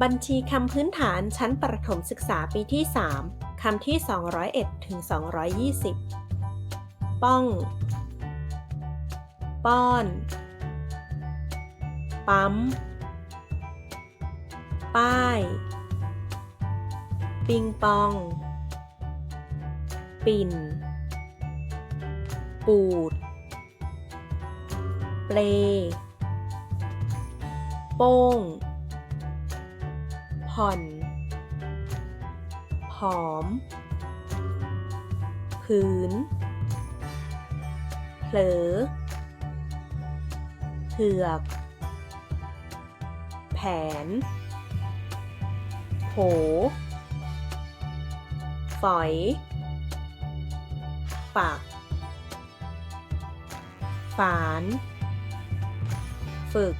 บัญชีคำพื้นฐานชั้นประถมศึกษาปีที่ 3 คำที่ 201ถึง220 ป้อง ป้อน ปั๊ม ป้าย ปิงปอง ปิ่น ปูด เปลโป้ง ผ่อน ผอม ผืน เผลอ เผือก แผน โผฝอยฝัก ฝาน ฝึก